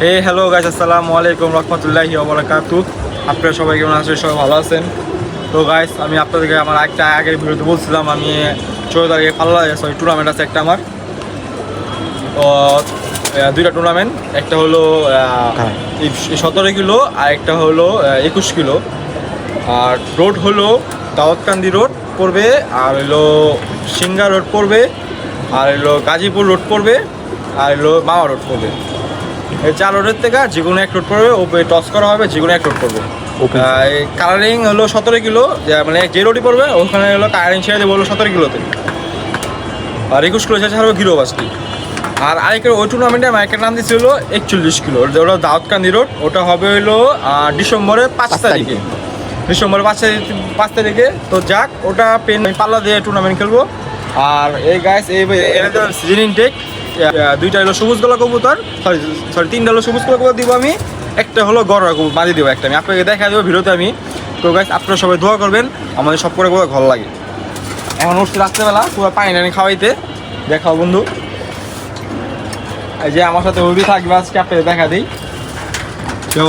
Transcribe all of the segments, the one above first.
হে hello guys আসসালামু আলাইকুম রহমতুল্লাহি ওবরাকাতু আপনারা সবাই কেমন আছেন? সবাই ভালো আছেন? তো গাইস আমি আপনাদেরকে আমার একটা আগের ভিডিওতে বলছিলাম আমি চৌদ্দ তারিখে পাল্লা সরি টুর্নামেন্ট আছে একটা আমার। তো দুইটা টুর্নামেন্ট একটা হলো সতেরো কিলো আর একটা হলো একুশ কিলো। আর রোড হলো দাউদকান্দি রোড পড়বে আর হলো সিঙ্গা রোড পড়বে আর হলো গাজীপুর রোড পড়বে আর হলো মামা রোড পড়বে। এই চার রোডের থেকে যে কোনো এক রোড পড়বে ওপরে টস করা হবে যে কোনো এক রোড পড়বে. কালারিং হলো সতেরো কিলো মানে যে রোডই পড়বে ওখানে হলো কালারিং ছেড়ে দেবো হলো সতেরো কিলোতে। আর একুশ কিলো ছেড়ে ছাড়বে কিলো বাসটি আর আরেকের ওই টুর্নামেন্টে একটা নাম দিচ্ছে একচল্লিশ কিলো। ওটা দাউদকান্দি রোড ওটা হবে হলো ডিসেম্বরের পাঁচ তারিখে। ডিসেম্বরের পাঁচ তারিখ পাঁচ তারিখে। তো যাক ওটা পেন পাল্লা দিয়ে টুর্নামেন্ট খেলব। আর এই গাছ এই সিজন ইনটেক দুইটা হলো সবুজ গলা কবুতর সরি সরি তিনটা হলো সবুজ গলা কবুতর দিব আমি একটা হলো গড়া কবুতর মাঝে দিব একটা আমি। আপনাকে দেখা দেবো ভিডিওতে আমি। তো গাছ আপনারা সবাই দোয়া করবেন আমাদের সব করে ভালো লাগে। এখন উঠছি রাত্রেবেলা পুরো পানি টানি খাওয়াইতে। দেখাও বন্ধু। এই যে আমার সাথে ওই থাকবে আজকে আপনাকে দেখা দিই।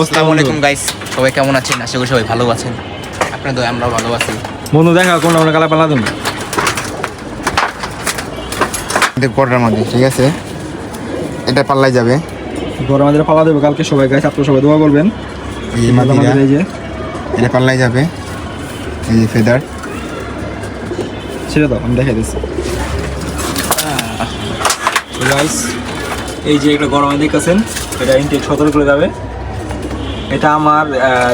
আসসালামু? আলাইকুম গাইস সবাই কেমন আছেন? আশা করি সবাই ভালো আছেন। আপনাদের আমরাও ভালো আছি। বন্ধু দেখা কোন আমরা কালা পালা দেবো পরের মধ্যে ঠিক আছে? এটা পাল্লাই যাবে। গরম আমাদের পালা দেবো কালকে সবাই গাছ আপনারা সবাই দোয়া করবেন। এই যে এটা পাল্লাই যাবে। এই যে ফেদার। ছেড়ে দাও আমি দেখাই দিচ্ছি। গাইস এই যে একটা গরমে দেখতেছেন এটা ইনটেক সতেরো করে যাবে। এটা আমার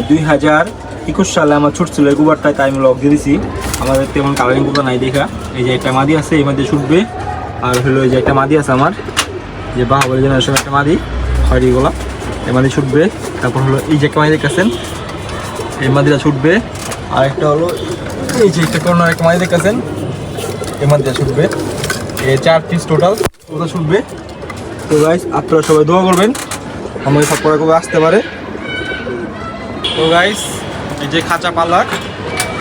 দুই হাজার একুশ সালে আমার ছুট ছিল এই গুবারটায় তাই আমি লক দিয়ে দিছি। আমাদের তেমন কালারিংগুলো নাই দেখা। এই যে একটা মাদি আছে এই মাদি ছুটবে। আর হলো এই যে একটা মাদি আছে আমার, যে বাহাবলী জেনারেশন একটা মাদি, খয়রি গোলা। এই মাদি ছুটবে, তারপর হলো এই যে একটা মাদি দেখতেছেন, এই মাদিটা ছুটবে। আর একটা হলো এই যে একটা কর্নার একটা মাদি দেখতেছেন, এই মাদিটা ছুটবে। এই চার পিস টোটাল ওটা ছুটবে। তো গাইস আপনারা সবাই দোয়া করবেন, আমাদের সব করে কবে আসতে পারে। তো গাইস এই যে খাঁচা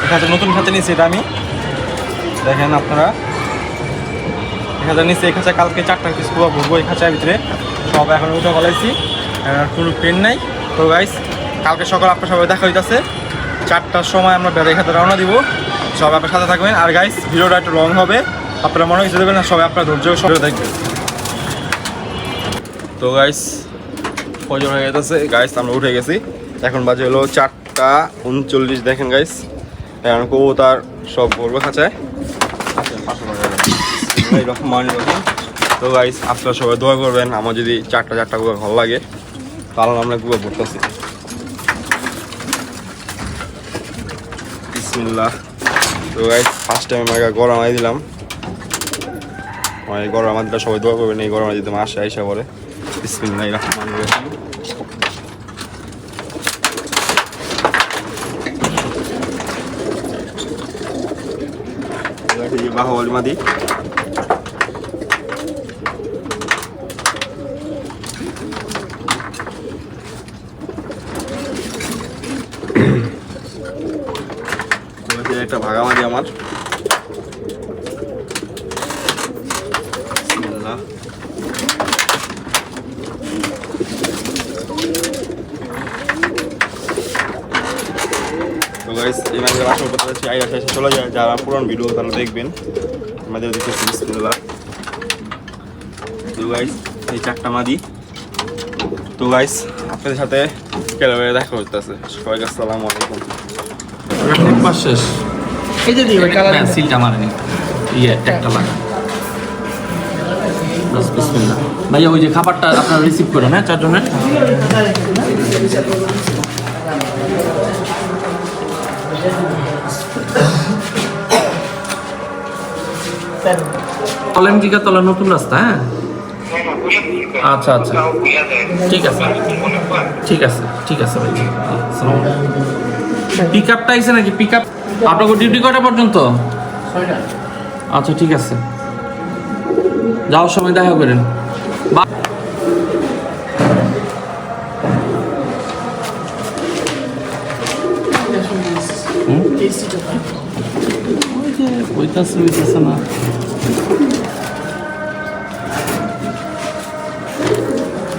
এই খাঁচা নতুন খাঁচা নিয়েছি এটা আমি। দেখেন আপনারা। এই খাঁচা নিচ্ছি এই খাঁচা কালকে চারটা পিস পুরো ভরবো এই খাঁচার ভিতরে। সব এখন উঠে বলাইছি কোনো পেন নাই। তো গাইস কালকে সকাল আপনার সবাই দেখা হইতেছে। চারটার সময় আমরা বেড়াই খাতে রওনা দিব। সবাই আপনার সাথে থাকবেন। আর গাইস ভিডিওটা একটু লং হবে। আপনারা মনে হচ্ছে দেবেন না, সবাই আপনার ধৈর্য সবাই দেখবেন। তো গাইস ফজর হয়ে গেছে। গাইস আমরা উঠে গেছি। এখন বাজে হলো চারটা উনচল্লিশ। দেখেন গাইস এখন কবুতার সব বলব খাঁচায়। এইরকম মানে তো গাইস আপনারা সবাই দোয়া করবেন, আমার যদি চারটা চারটা গুলো ভালো লাগে, তাহলে আমরা ভরতেছি বিসমিল্লাহ। তো গাইস ফার্স্ট টাইম আমাকে গরম আই দিলাম। এই গরম আমাদের সবাই দোয়া করবেন, এই গরম যদি আসে আইসা পরে বিসমিল্লাহ রহমান রহিম। বাহুবলী মাদি। একটা ভাগামাদি আমার। তো চলে যায়। যারা পুরান ভিডিও তারা দেখবেন। আমাদের দেখতেছি বিসমিল্লাহ। গাইস এই চারটা মাদি। তো গাইস আপনাদের সাথে কেলাবে দেখা হইতেছে সবাইকে আসসালামু আলাইকুম একবার শেষ এই যে ওই কালার হ্যাঁ সিলটা মারেনি ইয়ে ট্যাগটা লাগা বাস বিসমিল্লাহ ভাইয়া ওই যে খাবারটা আপনারা রিসিভ করেন হ্যাঁ চারজনের তলেন কি তলা নতুন রাস্তা হ্যাঁ আচ্ছা আচ্ছা ঠিক আছে ঠিক আছে ঠিক আছে ভাই পিক আপটা আইসে নাকি? পিক আপ আপনাকে ডিউটি কটা পর্যন্ত? আচ্ছা ঠিক আছে। যাওয়ার সময় দেখা করেন। বা- হুম? ওই যে ওইটাছে ওইটাছে না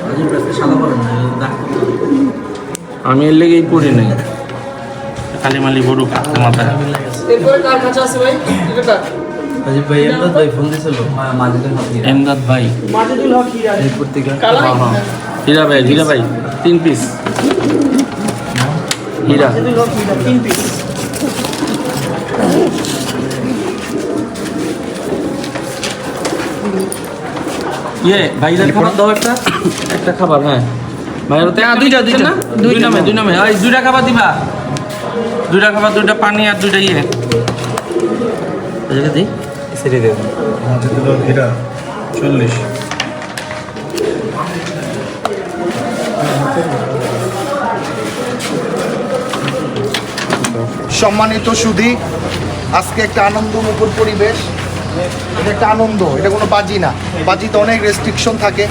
রাজীব রাস্তা আমি এর লেগেই পড়ি নাই। খালি মালি বড় কাকতে মাথায় এরপরে কার কাছে আছে ভাই? এটা এমদাদ ভাই মাজেদুল হক হীরা। কালাই হ্যাঁ, হ্যাঁ। হীরা ভাই হীরা ভাই তিন পিস হীরা। মাজেদুল হক হীরা তিন পিস ইয়ে ভাইদের খাবার দাও একটা। একটা খাবার হ্যাঁ। দুইটা দুইটা। দুই নামে দুই নামে ওই দুইটা খাবার দিবা। দুইটা খাবার দুইটা পানি আর দুইটা ইয়ে। দিই সেটি দেবেন চল্লিশ। সম্মানিত সুধী আজকে একটা আনন্দ আনন্দমুখর পরিবেশ। এটা একটা আনন্দ এটা কোনো বাজি না। বাজিতে অনেক রেস্ট্রিকশন থাকে।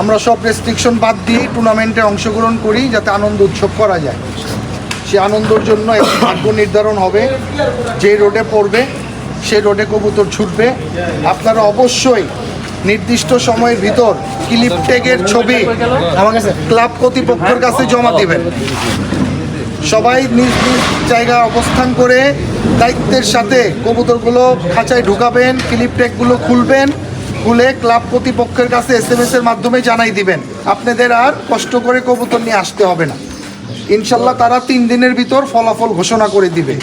আমরা সব রেস্ট্রিকশন বাদ দিয়ে টুর্নামেন্টে অংশগ্রহণ করি যাতে আনন্দ উৎসব করা যায়। সে আনন্দর জন্য একটি ভাগ্য নির্ধারণ হবে। যে রোডে পড়বে সেই রোডে কবুতর ছুটবে। আপনারা অবশ্যই নির্দিষ্ট সময়ের ভিতর ক্লিপ ট্যাগের ছবি ক্লাব কর্তৃপক্ষের কাছে জমা দিবেন। সবাই নিজ নিজ জায়গায় অবস্থান করে দায়িত্বের সাথে কবুতরগুলো খাঁচায় ঢুকাবেন ক্লিপ ট্যাগগুলো খুলবেন। খুলে ক্লাব কর্তৃপক্ষের কাছে এস এম এর মাধ্যমে জানাই দিবেন। আপনাদের আর কষ্ট করে কবুতর নিয়ে আসতে হবে না। ইনশাল্লাহ তারা তিন দিনের ভিতর ফলাফল ঘোষণা করে দিবে।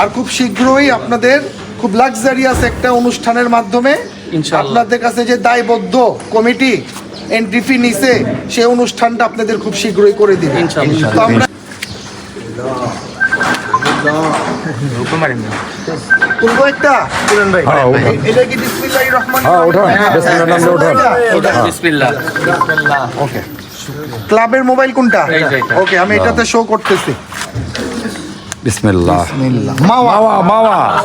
আর খুব শীঘ্রই আপনাদের খুব লাক্সারিয়াস একটা অনুষ্ঠানের মাধ্যমে। আপনাদের কাছে যে দায়বদ্ধ কমিটি এন্ট্রি ফি নিছে সেই অনুষ্ঠানটা আপনাদের খুব শীঘ্রই করে দিবে। তো আমরা তুলবো একটা? এ- এটা কি বিসমিল্লাহির রহমানির রহিম? বিসমিল্লাহ। ক্লাবের মোবাইল কোনটা। ওকে আমি এটাতে শো করতেছি। বিসমিল্লাহ। মাওয়া। মাওয়া মাওয়া। মাওয়া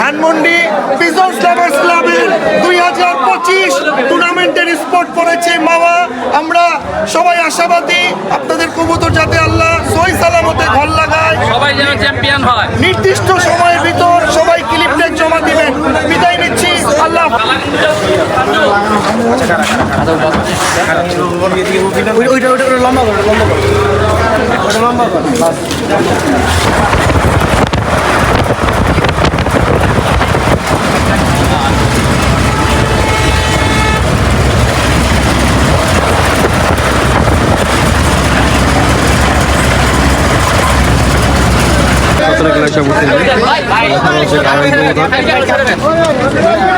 ধানমন্ডি বিজনেস লাভার্স ক্লাবের দুই হাজার পঁচিশ টুর্নামেন্টের স্পট পড়েছে মাওয়া। আমরা সবাই আশাবাদী আপনাদের কবুতর যাতে আল্লাহ সই সালামতে ঘর লাগায়। সবাই যেন চ্যাম্পিয়ন হয়। নির্দিষ্ট সময়ের ভিতর সবাই ক্লিপ জমা দিবেন। বিদায় নিচ্ছি। আল্লাহ কেউ সিটি মারবেন না বিসমিল্লাহ হইছে খালাম না এই যে গরম আমাদের,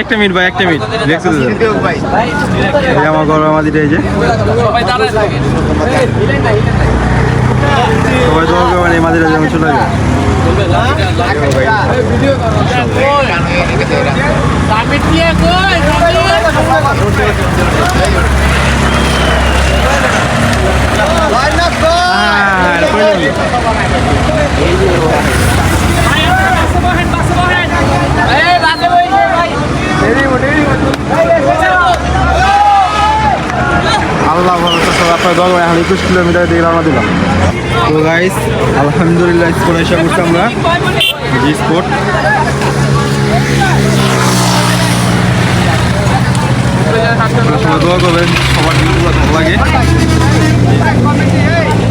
একটা মিনিট ভাই, একটা মিনিট। দেখতে আমার গরম আমাদের এই যে। সবাই মানে মাঝে যেমন চলে যাবে? আল্লাহ সব আপনার একুশ কিলোমিটার দিয়ে রওনা দিলাম গাইস আলহামদুলিল্লাহ স্কোর এসে করছি আমরা। জি স্পোর্ট দোয়া করবেন, সবার ভালো লাগে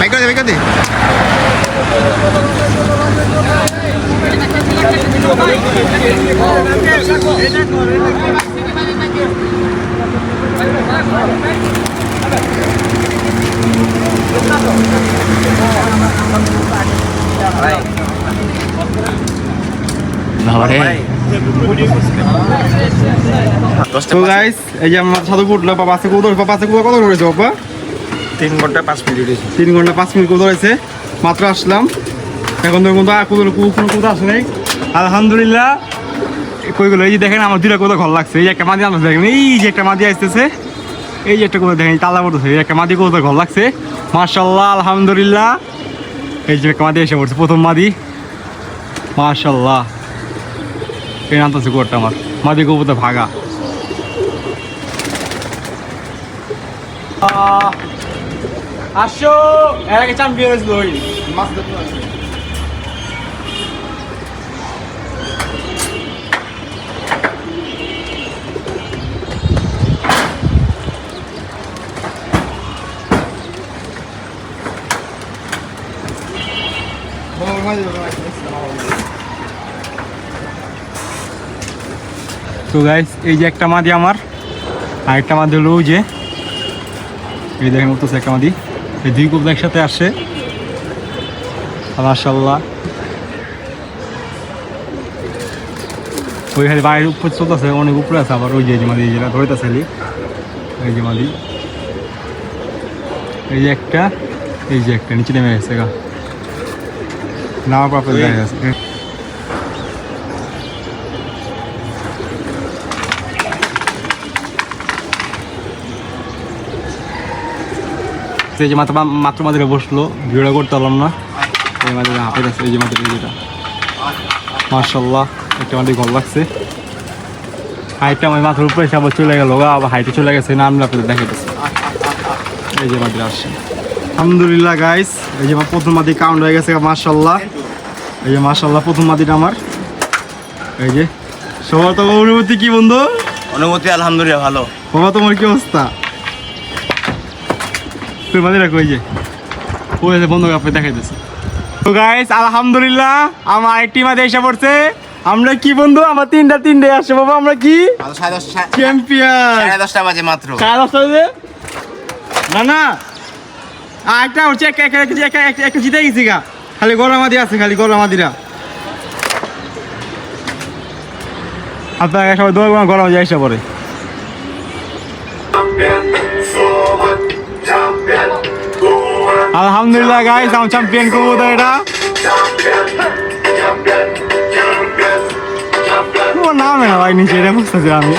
বাইক দে বাইক দে তো গাইস এই যে আমার সাধু উঠল পাপা আছে কত পাপা আছে কত করেছে বাবা? তিন ঘণ্টা পাঁচ মিনিট তিন ঘণ্টা পাঁচ মিনিট কত হয়েছে মাত্র আসলাম। এখন তো আর কোনো কোনো কোনো আসে নাই। আলহামদুলিল্লাহ। কই গেলো? এই যে দেখেন আমার দুটা কোথাও ঘর লাগছে। এই যে একটা মাদি আমরা দেখেন। এই যে একটা মাদি আসতেছে। এই যে একটা কোথাও দেখেন তালা পড়তেছে। এই একটা মাদি কোথাও ঘর লাগছে। মার্শাল্লাহ আলহামদুলিল্লাহ। এই যে একটা মাদি এসে পড়ছে, প্রথম মাদি। মার্শাল্লাহ এই নামতেছে গোরটা আমার। মাদি গোবরটা ভাগা। আসো, এর আগে চ্যাম্পিয়ন হয়েছিল ওই। তো গাইস এই যে একটা মাদি আমার আর একটা মাদি হলো যে, এই দেখেন উঠতেছে একটা মাদি। এই দুই কবুতর একসাথে আসে। মাসাল্লাহ ওই খালি বাইরের উপর চলতেছে অনেক উপরে আছে আবার ওই যে মাদি এই যেটা ধরতেছে এই যে মাদি এই যে একটা এই যে একটা নিচে নেমে গেছে গা। নামা প্রাপ্ত দেখা গেছে এই যে মাত্র মাত্র মাদিরে বসল ভিডিও করতে পারলাম না। এই মাদিরে হাঁপে গেছে এই যে মাদিরে যেটা। মার্শাল্লাহ একটা মাদি ঘর লাগছে। হাইটটা আমার মাথার উপরে এসে আবার চলে গেল গা আবার হাইটে চলে গেছে নাম আপনাদের দেখা গেছে এই যে মাদিরে আসছে। আলহামদুলিল্লাহ গাইস এই যে আমার প্রথম মাদি কাউন্ট হয়ে গেছে মার্শাল্লাহ এই যে মার্শাল্লাহ প্রথম মাদিটা আমার। এই যে সবার তো অনুভূতি কি বন্ধু? অনুমতি আলহামদুলিল্লাহ ভালো। বাবা তোমার কি অবস্থা? রাখো ওই যে? বন্ধু দেখাইতেছে। তো গাইস আলহামদুলিল্লাহ আমার আরেকটি মাঝে এসে পড়ছে। আমরা কি বন্ধু? আমার তিনটা তিনটে আসছে বাবা আমরা কি? চ্যাম্পিয়ন সাড়ে দশটা বাজে মাত্র। সাড়ে দশটা বাজে? না না। আর একটা হচ্ছে একটা একটা একটা একটা একটা একটা জিতে গেছি গা। খালি গরমাদি আছে খালি গরমাদিরা আপনার সবাই দোয়া গরম যায় এসে পরে আলহামদুলিল্লাহ গাইস আমার চ্যাম্পিয়ন কবুতর এটা। তোমার নাম না ভাই, নিচে এটা বুঝতেছি আমি।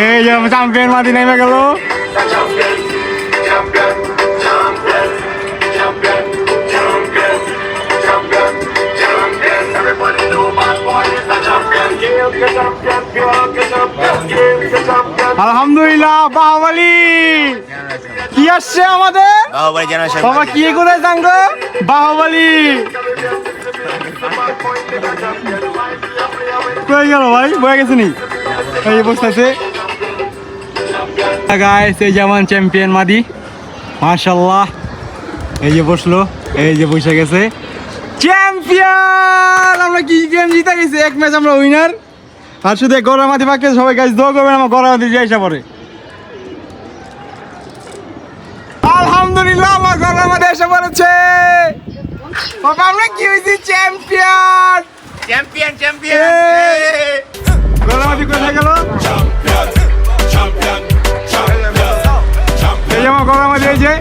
এই যে আমার চ্যাম্পিয়ন মাদি নেমে গেল। আলহামদুলিল্লাহ বাহুবলি কি আসছে আমাদের? বাবা কি কোথায় সাঙ্গ বাহুবলি। কই গেল ভাই? বয়ে গেছে নি? এই বসতেছে। গাইস এই যেমন চ্যাম্পিয়ন মাদি। মাশাল্লাহ এই যে বসল এই যে বসে গেছে। চ্যাম্পিয়ন আমরা কি গেম জিতে গেছি? এক ম্যাচ আমরা উইনার আর শুধু গরম মাটি পাকে সবাই গাছ দোয়া করবেন আমার গরম মাটি যাই পরে আলহামদুলিল্লাহ আমার গরম মাটি এসে পড়েছে বাবা আমরা কি হয়েছি চ্যাম্পিয়ন চ্যাম্পিয়ন চ্যাম্পিয়ন মাটি কোথায় গেল এই যে আমার মাটি এই যে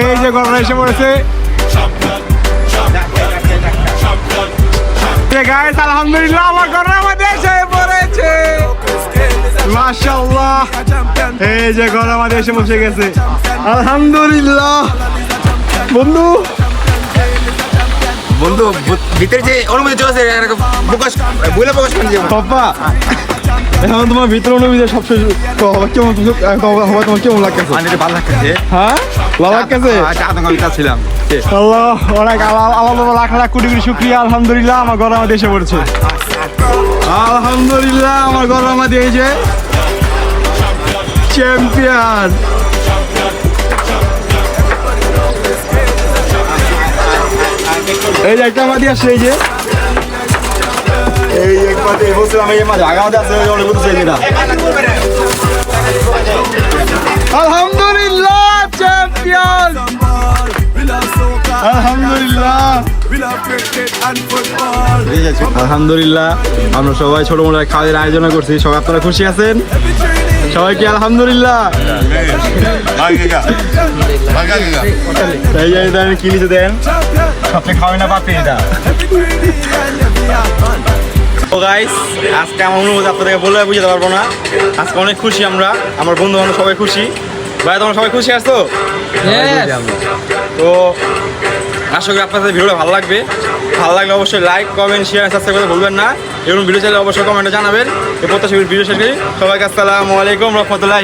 এই যে গরম এসে পড়েছে গাইস আলহামদুলিল্লাহ আমার গরম মাটি এসে পড়েছে মাশাআল্লাহ এই যে গরম মাটি এসে বসে গেছে আলহামদুলিল্লাহ বন্ধু বন্ধু ভিতরে যে চলছে প্রকাশ বলে প্রকাশ করে যাব পাপা এখন তোমার ভিতরে অনুভূতি হবে কেমন হবে তোমার কেমন লাগতেছে? মানে ভালো লাগতেছে। হ্যাঁ? ভালো লাগতেছে? আচ্ছা ছিলাম আল্লাহ অনেক আল্লাহ আল্লাহ লাখ লাখ কোটি কোটি শুক্রিয়া আলহামদুলিল্লাহ আমার গরমা দেশে পড়ছে। আলহামদুলিল্লাহ আমার গরমা দিয়েছে চ্যাম্পিয়ন এই যে একটা মাদি আসছে এই যে। এই এক এই অনেক বুঝছে যেটা আলহামদুলিল্লাহ চ্যাম্পিয়ন আলহামদুলিল্লাহ। আলহামদুলিল্লাহ আমরা সবাই ছোট মোটো খাওয়ার আয়োজন করছি। সবাই আপনারা খুশি আছেন? সবাই কি আলহামদুলিল্লাহ? কি লিখে দেন? সবচেয়ে খাওয়াই না পাপি এটা তো গাইস আজকে আমার অনুভূতি আপনাদেরকে বলে বুঝাতে পারব না। আজকে অনেক খুশি আমরা আমার বন্ধু বান্ধব সবাই খুশি। ভাই তোমরা সবাই খুশি আসতো তো আশা করি আপনাদের ভিডিওটা ভালো লাগবে। ভালো লাগলে অবশ্যই লাইক কমেন্ট শেয়ার সাবস্ক্রাইব করতে ভুলবেন না। এবং ভিডিও চাইলে অবশ্যই কমেন্টে জানাবেন। এই প্রত্যাশা ভিডিও শেষ করি। সবাইকে আসসালামু আলাইকুম রহমতুল্লাহ